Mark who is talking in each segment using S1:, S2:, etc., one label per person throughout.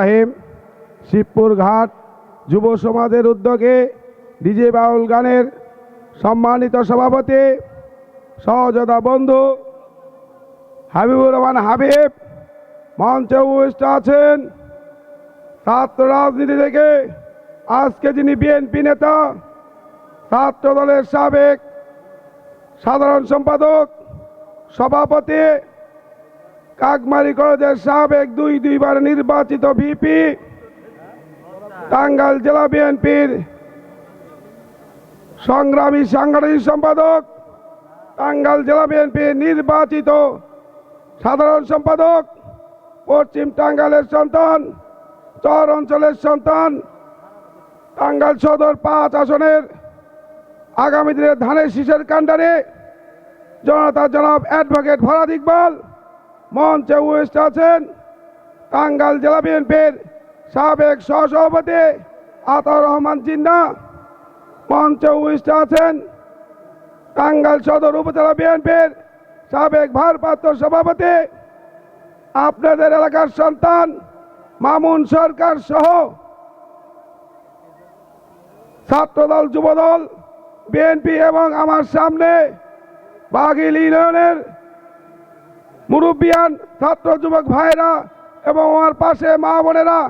S1: রাহিম শিবপুর ঘাট যুব সমাজের উদ্যোগে ডিজে বাউল গানের সম্মানিত সভাপতি, সহযোদ্ধা বন্ধু হাবিবুর রহমান হাবিব, মঞ্চে উপবিষ্ট আছেন ছাত্র রাজনীতি থেকে আজকে যিনি বিএনপি নেতা ছাত্র দলের সাবেক সাধারণ সম্পাদক, সভাপতি কাকমারি কলেজের সাবেক দুই দুইবার নির্বাচিত ভিপি, টাঙ্গাইল জেলা বিএনপির সংগ্রামী সাংগঠনিক সম্পাদক, টাঙ্গাইল জেলা বিএনপির নির্বাচিত সাধারণ সম্পাদক, পশ্চিম টাঙ্গাইলের সন্তান, চর অঞ্চলের সন্তান, টাঙ্গাইল সদর পাঁচ আসনের আগামী দিনে ধানের শীষের কাণ্ডারে, জনতা জনাব অ্যাডভোকেট ফরাদ ইকবাল মঞ্চে উপস্থিত আছেন টাঙ্গাইল জেলা বিএনপির সাবেক সহসভাপতি আতাউর রহমান জিন্না। মঞ্চে উপস্থিত আছেন টাঙ্গাইল সদর উপজেলা বিএনপির সাবেক ভারপ্রাপ্ত সভাপতি, আপনাদের এলাকার সন্তান মামুন সরকার সহ ছাত্রদল, যুবদল, বিএনপি এবং আমার সামনে বাঘিল ইউনিয়নের মুরব্বিয়ান ছাত্র যুবক ভাইরা এবং আমার পাশে মা বোনেরা,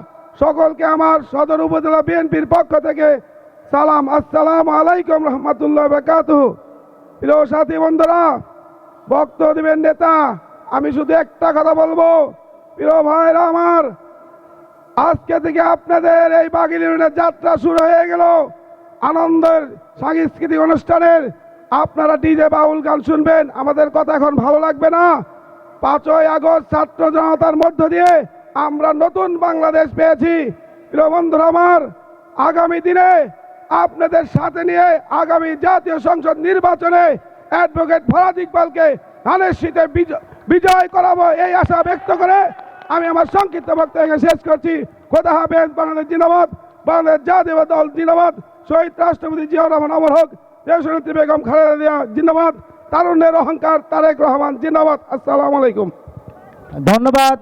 S1: সকলকে আমার সদর উপজেলা বিএনপির পক্ষ থেকে সালাম, আসসালাম আলাইকুম রহমতুল্লাহ বাকাতুহ প্রিয় সাথী বন্ধুরা, বক্তব্য দিবেন নেতা, আমি শুধু একটা কথা বলব। প্রিয় ভাইরা আমার, আজকে থেকে আপনাদের এই বাগিল যাত্রা শুরু হয়ে গেল। আনন্দের সাংস্কৃতিক অনুষ্ঠানের আপনারা ডিজে বাউল গান শুনবেন, আমাদের কথা এখন ভালো লাগবে না। পাঁচই আগস্ট ছাত্র জনতার মধ্য দিয়ে আমরা নতুন বাংলাদেশ পেয়েছি। বন্ধুরা আমার, আগামী দিনে আপনাদের সাথে নিয়ে আগামী জাতীয় সংসদ নির্বাচনে অ্যাডভোকেট ফরাদ ইকবালকে ধানের শীতে বিজ- বিজয় করাবো এই আশা ব্যক্ত করে আমি আমার সংক্ষিপ্ত বক্তব্য শেষ করছি। খোদা হাফেজ, বাংলাদেশ জিন্দাবাদ, বাংলাদেশ জাতীয় দল জিন্দাবাদ, শহীদ রাষ্ট্রপতি জিয়াউর রহমান অমর হোক, দেশনেত্রী বেগম খালেদা জিন্দাবাদ। তারুণ্যের অহংকার তারেক রহমান জিন্দাবাদ আসসালামু আলাইকুম।
S2: ধন্যবাদ।